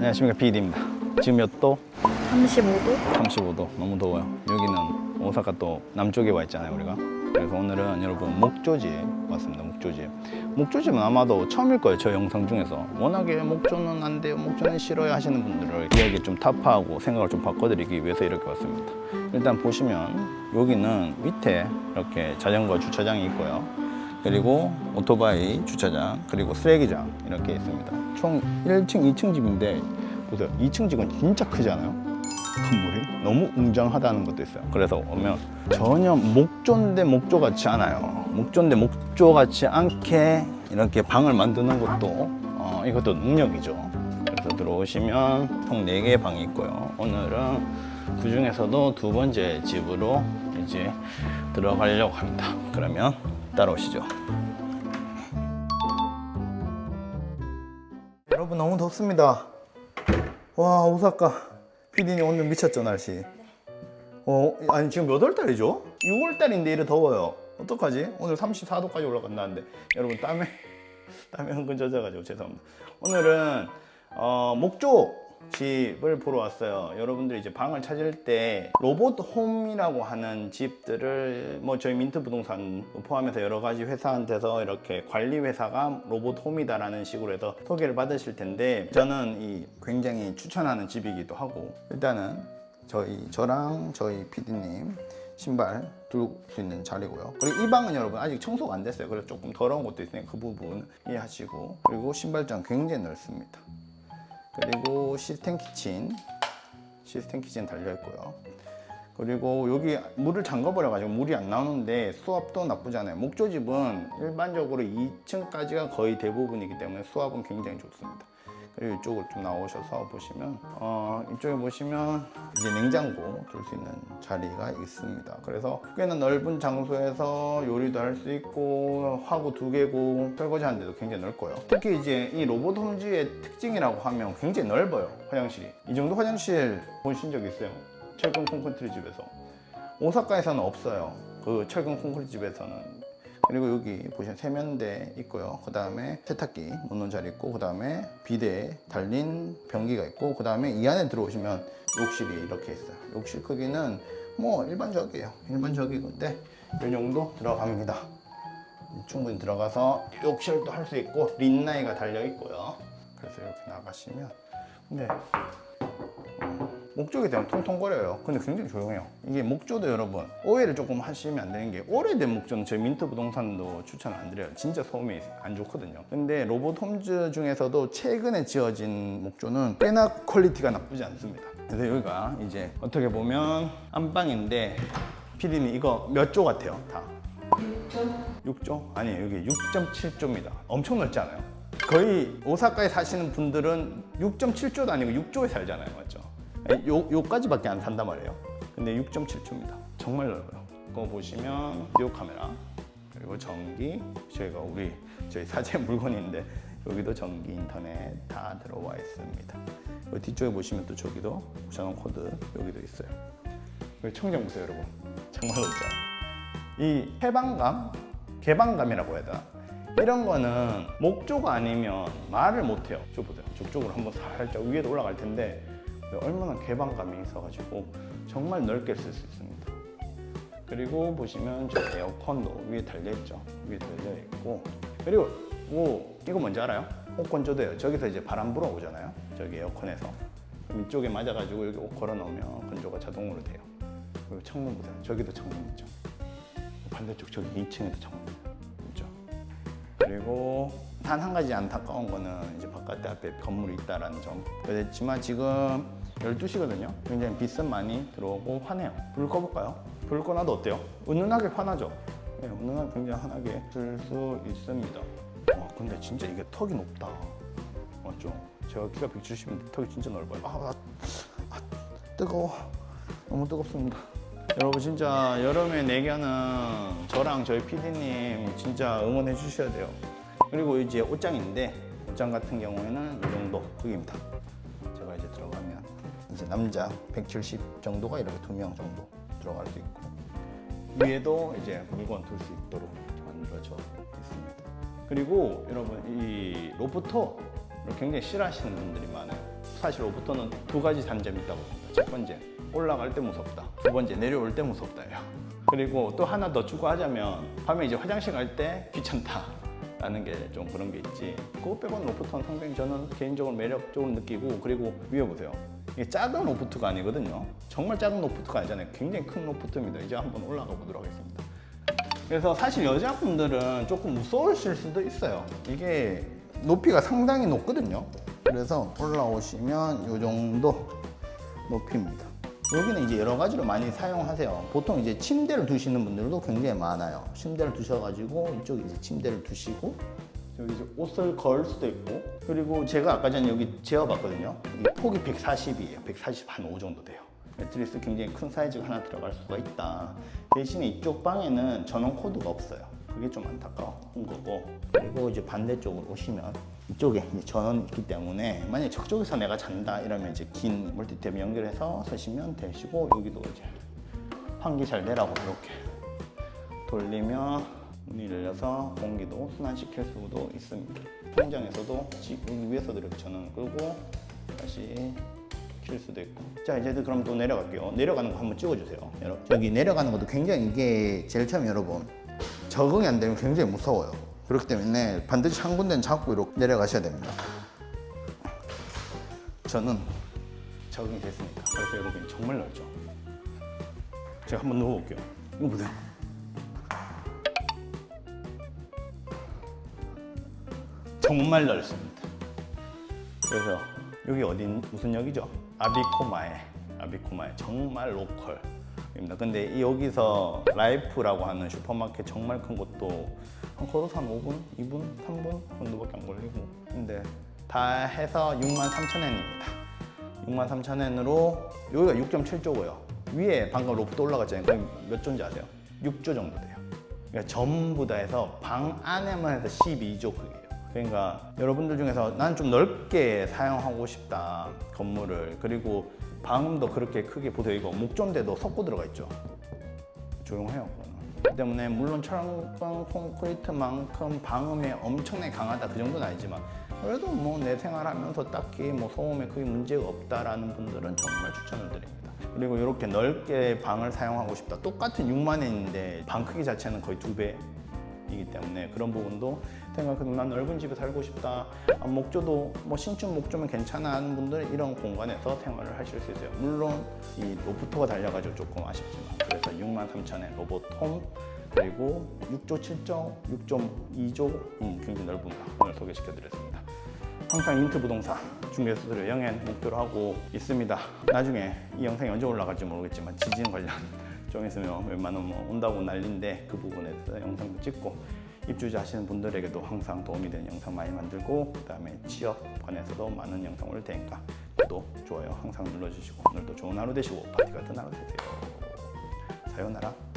안녕하십니까 PD입니다. 지금 몇 도? 35도? 35도. 너무 더워요. 여기는 오사카 또 남쪽에 와 있잖아요, 우리가. 그래서 오늘은 여러분 목조지에 왔습니다. 목조지. 목조지는 아마도 처음일 거예요. 저 영상 중에서. 워낙에 목조는 안 돼요. 목조는 싫어요 하시는 분들을 이야기 좀 타파하고 생각을 좀 바꿔드리기 위해서 이렇게 왔습니다. 일단 보시면 여기는 밑에 이렇게 자전거 주차장이 있고요. 그리고 오토바이 주차장, 그리고 쓰레기장 이렇게 있습니다. 총 1층, 2층 집인데 보세요. 2층 집은 진짜 크지 않아요? 건물이 너무 웅장하다는 것도 있어요. 그래서 오면 전혀 목조인데 목조 같지 않아요. 목조인데 목조 같지 않게 이렇게 방을 만드는 것도 어, 이것도 능력이죠. 그래서 들어오시면 총 4개의 방이 있고요. 오늘은 그 중에서도 두 번째 집으로 이제 들어가려고 합니다. 그러면 따라오시죠. 여러분 너무 덥습니다. 와 오사카 피디님 오늘 미쳤죠 날씨. 어 아니 지금 몇 월 달이죠? 6월 달인데 이래 더워요. 어떡하지? 오늘 34도까지 올라간다는데 여러분 땀에 땀에 흥건 젖어가지고 죄송합니다. 오늘은 어, 목조 집을 보러 왔어요. 여러분들이 이제 방을 찾을 때 로봇 홈이라고 하는 집들을 뭐 저희 민트 부동산 포함해서 여러 가지 회사한테서 이렇게 관리 회사가 로봇 홈이다 라는 식으로 해서 소개를 받으실 텐데 저는 이 굉장히 추천하는 집이기도 하고 일단은 저희 저랑 저희 PD님 신발 둘 수 있는 자리고요. 그리고 이 방은 여러분 아직 청소가 안 됐어요. 그래서 조금 더러운 것도 있으니까 그 부분 이해하시고 그리고 신발장 굉장히 넓습니다. 그리고 시스템 키친 시스템 키친 달려 있고요. 그리고 여기 물을 잠가 버려 가지고 물이 안 나오는데 수압도 나쁘지 않아요. 목조집은 일반적으로 2층까지가 거의 대부분이기 때문에 수압은 굉장히 좋습니다. 그리고 이쪽으로 좀 나오셔서 보시면 어, 이쪽에 보시면 이제 냉장고 둘 수 있는 자리가 있습니다. 그래서 꽤나 넓은 장소에서 요리도 할 수 있고 화구 두 개고 설거지 하는데도 굉장히 넓고요. 특히 이제 이 로봇 홈즈의 특징이라고 하면 굉장히 넓어요. 화장실이. 이 정도 화장실 보신 적 있어요? 철근 콘크리트 집에서. 오사카에서는 없어요. 그 철근 콘크리트 집에서는 그리고 여기 보시면 세면대 있고요. 그 다음에 세탁기 놓는 자리 있고, 그 다음에 비대에 달린 변기가 있고, 그 다음에 이 안에 들어오시면 욕실이 이렇게 있어요. 욕실 크기는 뭐 일반적이에요. 일반적이건데 이 정도 들어갑니다. 충분히 들어가서 욕실도 할 수 있고 린나이가 달려 있고요. 그래서 이렇게 나가시면 근데 목조에 대한 통통거려요. 근데 굉장히 조용해요. 이게 목조도 여러분 오해를 조금 하시면 안 되는 게 오래된 목조는 저희 민트 부동산도 추천 안 드려요. 진짜 소음이 안 좋거든요. 근데 로봇 홈즈 중에서도 최근에 지어진 목조는 꽤나 퀄리티가 나쁘지 않습니다. 그래서 여기가 이제 어떻게 보면 안방인데 피디님 이거 몇 조 같아요? 다 6조? 아니에요. 여기 6.7조입니다. 엄청 넓지 않아요? 거의 오사카에 사시는 분들은 6.7조도 아니고 6조에 살잖아요. 맞죠? 요, 요까지밖에 안 산단 말이에요. 근데 6.7조입니다. 정말 넓어요. 그거 보시면 비디오 카메라, 그리고 전기, 저희가 우리 저희 사제 물건인데 여기도 전기 인터넷 다 들어와 있습니다. 그 뒤쪽에 보시면 또 저기도 전원 코드 여기도 있어요. 여기 청정 보세요, 여러분. 정말 넓잖아요. 이 해방감, 개방감이라고 해야 되나? 이런 거는 목조가 아니면 말을 못해요. 저 보세요. 저쪽으로 한번 살짝 위에도 올라갈 텐데 얼마나 개방감이 있어가지고 정말 넓게 쓸 수 있습니다. 그리고 보시면 저 에어컨도 위에 달려있죠. 위에 달려있고 그리고 뭐 이거 뭔지 알아요? 옷 건 조대요. 저기서 이제 바람 불어오잖아요. 저기 에어컨에서 이쪽에 맞아가지고 여기 옷 걸어놓으면 건조가 자동으로 돼요. 그리고 창문 보세요. 저기도 창문 있죠. 반대쪽 저기 2층에도 창문 있죠. 그리고 단 한 가지 안타까운 거는 이제 바깥에 앞에 건물이 있다라는 점. 그렇지만 지금 12시거든요. 굉장히 빛은 많이 들어오고 환해요. 불 꺼볼까요? 불 꺼놔도 어때요? 은은하게 환하죠? 네, 은은하게 굉장히 환하게 쓸수 있습니다. 와, 근데 진짜 이게 턱이 높다. 맞죠? 제가 키가 170인데 턱이 진짜 넓어요. 아, 아, 아 뜨거워. 너무 뜨겁습니다. 여러분 진짜 여름의 내견은 저랑 저희 PD님 진짜 응원해 주셔야 돼요. 그리고 이제 옷장인데 옷장 같은 경우에는 이 정도 크기입니다. 남자 170 정도가 이렇게 두 명 정도 들어갈 수 있고 위에도 이제 물건 둘 수 있도록 만들어져 있습니다. 그리고 여러분 이 로프터를 굉장히 싫어하시는 분들이 많아요. 사실 로부터는 두 가지 단점이 있다고 봅니다. 첫 번째, 올라갈 때 무섭다. 두 번째, 내려올 때 무섭다예요. 그리고 또 하나 더 추가하자면 밤에 이제 화장실 갈 때 귀찮다. 라는 게 좀 그런 게 있지. 그거 빼고는 로프트는 상당히 저는 개인적으로 매력적으로 느끼고 그리고 위에 보세요. 이게 작은 로프트가 아니거든요. 정말 작은 로프트가 아니잖아요. 굉장히 큰 로프트입니다. 이제 한번 올라가 보도록 하겠습니다. 그래서 사실 여자분들은 조금 무서우실 수도 있어요. 이게 높이가 상당히 높거든요. 그래서 올라오시면 이 정도 높이입니다. 여기는 이제 여러 가지로 많이 사용하세요. 보통 이제 침대를 두시는 분들도 굉장히 많아요. 침대를 두셔가지고 이쪽에 이제 침대를 두시고 여기 이제 옷을 걸 수도 있고 그리고 제가 아까 전에 여기 재어봤거든요. 이 폭이 140이에요. 140 한 5 정도 돼요. 매트리스 굉장히 큰 사이즈가 하나 들어갈 수가 있다. 대신에 이쪽 방에는 전원 코드가 없어요. 그게 좀 안타까운 거고 그리고 이제 반대쪽으로 오시면 이쪽에 전원이 있기 때문에 만약에 저쪽에서 내가 잔다 이러면 이제 긴 멀티탭 연결해서 서시면 되시고 여기도 이제 환기 잘 되라고 이렇게 돌리면 문이 열려서 공기도 순환시킬 수도 있습니다. 통장에서도 지- 여기 위에서도 이렇게 전원을 끄고 다시 킬 수도 있고. 자 이제 그럼 또 내려갈게요. 내려가는 거 한번 찍어주세요. 여러분. 여기 내려가는 것도 굉장히 이게 제일 처음 여러분 적응이 안 되면 굉장히 무서워요. 그렇기 때문에 반드시 한 군데는 잡고 이렇게 내려가셔야 됩니다. 저는 적응이 됐습니다. 그래서 여러분 정말 넓죠. 제가 한번 누워볼게요. 이거 보세요. 정말 넓습니다. 그래서 여기 어딘 무슨 역이죠? 아비코마에 아비코마에 정말 로컬입니다. 근데 이 여기서 라이프라고 하는 슈퍼마켓 정말 큰 곳도 한 걸어서 한 5분, 2분, 3분 정도밖에 안 걸리고 근데 다 해서 63,000엔입니다. 63,000엔으로 여기가 6.7조고요. 위에 방금 로프트 올라갔잖아요. 거기 몇 조인지 아세요? 6조 정도 돼요. 그러니까 전부 다 해서 방 안에만 해서 12조 크기예요. 그러니까 여러분들 중에서 난좀 넓게 사용하고 싶다 건물을 그리고 방음도 그렇게 크게 보세요 이거 목존대도 섞고 들어가 있죠 조용해요 그거는. 때문에 물론 철강 콘크리트만큼 방음이 엄청나게 강하다 그 정도는 아니지만 그래도 뭐 내 생활하면서 딱히 뭐 소음에 크게 문제가 없다라는 분들은 정말 추천을 드립니다. 그리고 이렇게 넓게 방을 사용하고 싶다. 똑같은 6만 원인데 방 크기 자체는 거의 두배 이기 때문에 그런 부분도 생각해도 난 넓은 집에 살고 싶다. 아, 목조도 뭐 신축 목조면 괜찮아 하는 분들은 이런 공간에서 생활을 하실 수 있어요. 물론 이 로프트가 달려가지고 조금 아쉽지만 그래서 6만 3천에 로봇홈 그리고 6조 7조 6.2조인 굉장히 넓은 방을 소개시켜 드렸습니다. 항상 인트 부동산 중개수들을 영엔 목표로 하고 있습니다. 나중에 이 영상이 언제 올라갈지 모르겠지만 지진 관련 좀 있으면 웬만하면 뭐 온다고 난리인데 그 부분에 대해서 영상도 찍고 입주자 하시는 분들에게도 항상 도움이 되는 영상 많이 만들고 그 다음에 취업 관해서도 많은 영상 올릴 테니까 구독, 좋아요 항상 눌러주시고 오늘도 좋은 하루 되시고 파티 같은 하루 되세요. 사요나라.